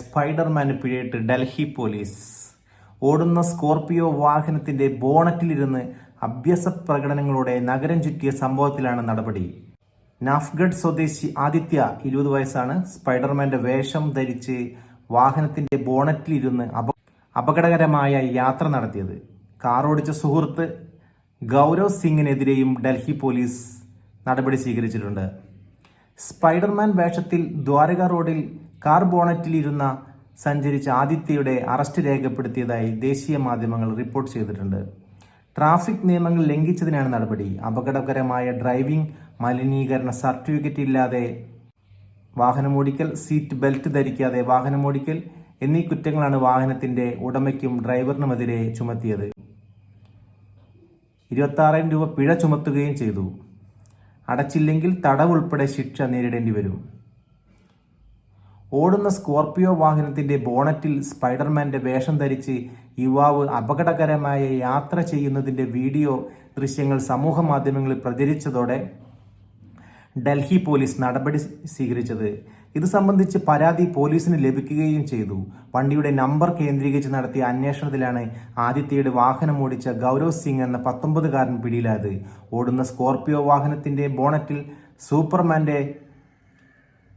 സ്പൈഡർമാന് പിഴയിട്ട് ഡൽഹി പോലീസ്. ഓടുന്ന സ്കോർപിയോ വാഹനത്തിന്റെ ബോണറ്റിലിരുന്ന് അഭ്യസ പ്രകടനങ്ങളോടെ നഗരം ചുറ്റിയ സംഭവത്തിലാണ് നടപടി. നാഫ്ഗഡ് സ്വദേശി ആദിത്യ ഇരുപത് വയസ്സാണ്. സ്പൈഡർമാന്റെ വേഷം ധരിച്ച് വാഹനത്തിന്റെ ബോണറ്റിലിരുന്ന് അപ അപകടകരമായ യാത്ര നടത്തിയത്. കാറോടിച്ച സുഹൃത്ത് ഗൗരവ് സിംഗിനെതിരെയും ഡൽഹി പോലീസ് നടപടി സ്വീകരിച്ചിട്ടുണ്ട്. സ്പൈഡർമാൻ വേഷത്തിൽ ദ്വാരക റോഡിൽ കാർ ബോണറ്റിൽ ഇരുന്ന സഞ്ചരിച്ച ആദിത്യയുടെ അറസ്റ്റ് രേഖപ്പെടുത്തിയതായി ദേശീയ മാധ്യമങ്ങൾ റിപ്പോർട്ട് ചെയ്തിട്ടുണ്ട്. ട്രാഫിക് നിയമങ്ങൾ ലംഘിച്ചതിനാണ് നടപടി. അപകടകരമായ ഡ്രൈവിംഗ് മലിനീകരണ സർട്ടിഫിക്കറ്റ് ഇല്ലാതെ വാഹനമോടിക്കൽ സീറ്റ് ബെൽറ്റ് ധരിക്കാതെ വാഹനമോടിക്കൽ എന്നീ കുറ്റങ്ങളാണ് വാഹനത്തിന്റെ ഉടമയ്ക്കും ഡ്രൈവറിനുമെതിരെ ചുമത്തിയത്. ഇരുപത്താറായിരം രൂപ പിഴ ചുമത്തുകയും ചെയ്തു. അടച്ചില്ലെങ്കിൽ തടവ് ഉൾപ്പെടെ ശിക്ഷ നേരിടേണ്ടി വരും. ഓടുന്ന സ്കോർപിയോ വാഹനത്തിന്റെ ബോണറ്റിൽ സ്പൈഡർമാന്റെ വേഷം ധരിച്ച് യുവാവ് അപകടകരമായ യാത്ര ചെയ്യുന്നതിന്റെ വീഡിയോ ദൃശ്യങ്ങൾ സമൂഹ മാധ്യമങ്ങളിൽ പ്രചരിച്ചതോടെ ഡൽഹി പോലീസ് നടപടി സ്വീകരിച്ചത്. ഇത് സംബന്ധിച്ച് പരാതി പോലീസിന് ലഭിക്കുകയും ചെയ്തു. വണ്ടിയുടെ നമ്പർ കേന്ദ്രീകരിച്ച് നടത്തിയ അന്വേഷണത്തിലാണ് ആദിത്യയുടെ വാഹനം ഓടിച്ച ഗൗരവ് സിംഗ് എന്ന പത്തൊമ്പതുകാരൻ പിടിയിലായത്. ഓടുന്ന സ്കോർപിയോ വാഹനത്തിന്റെ ബോണറ്റിൽ സൂപ്പർമാന്റെ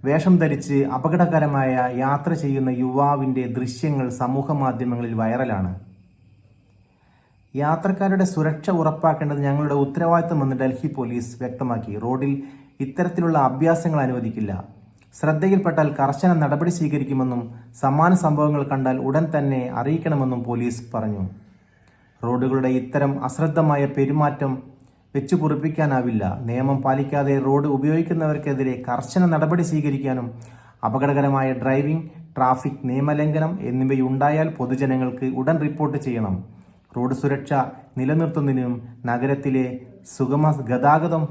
വേഷം ധരിച്ച് അപകടകരമായ യാത്ര ചെയ്യുന്ന യുവാവിന്റെ ദൃശ്യങ്ങൾ സമൂഹ മാധ്യമങ്ങളിൽ വൈറലാണ്. യാത്രക്കാരുടെ സുരക്ഷ ഉറപ്പാക്കേണ്ടത് ഞങ്ങളുടെ ഉത്തരവാദിത്തമെന്ന് ഡൽഹി പോലീസ് വ്യക്തമാക്കി. റോഡിൽ ഇത്തരത്തിലുള്ള അഭ്യാസങ്ങൾ അനുവദിക്കില്ല. ശ്രദ്ധയിൽപ്പെട്ടാൽ കർശന നടപടി സ്വീകരിക്കുമെന്നും സമാന സംഭവങ്ങൾ കണ്ടാൽ ഉടൻ തന്നെ അറിയിക്കണമെന്നും പോലീസ് പറഞ്ഞു. റോഡുകളുടെ ഇത്തരം അശ്രദ്ധമായ പെരുമാറ്റം വെച്ചു കുറിപ്പിക്കാനാവില്ല നിയമം പാലിക്കാതെ റോഡ് ഉപയോഗിക്കുന്നവർക്കെതിരെ കർശന നടപടി സ്വീകരിക്കാനും അപകടകരമായ ഡ്രൈവിംഗ് ട്രാഫിക് നിയമലംഘനം എന്നിവയുണ്ടായാൽ പൊതുജനങ്ങൾക്ക് ഉടൻ റിപ്പോർട്ട് ചെയ്യണം. റോഡ് സുരക്ഷ നിലനിർത്തുന്നതിനും നഗരത്തിലെ സുഗമ ഗതാഗതം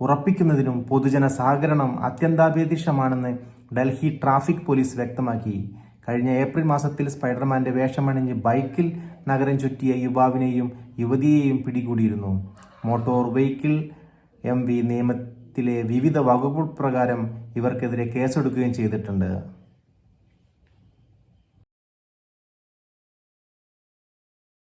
ഉറപ്പിക്കുന്നതിനും പൊതുജന സഹകരണം അത്യന്താപേക്ഷിതമാണെന്ന് ഡൽഹി ട്രാഫിക് പോലീസ് വ്യക്തമാക്കി. കഴിഞ്ഞ ഏപ്രിൽ മാസത്തിൽ സ്പൈഡർമാന്റെ വേഷമണിഞ്ഞ് ബൈക്കിൽ നഗരം ചുറ്റിയ യുവാവിനെയും യുവതിയെയും പിടികൂടിയിരുന്നു. മോട്ടോർ വെഹിക്കിൾ എം വി നിയമത്തിലെ വിവിധ വകുപ്പ് പ്രകാരം ഇവർക്കെതിരെ കേസെടുക്കുകയും ചെയ്തിട്ടുണ്ട്.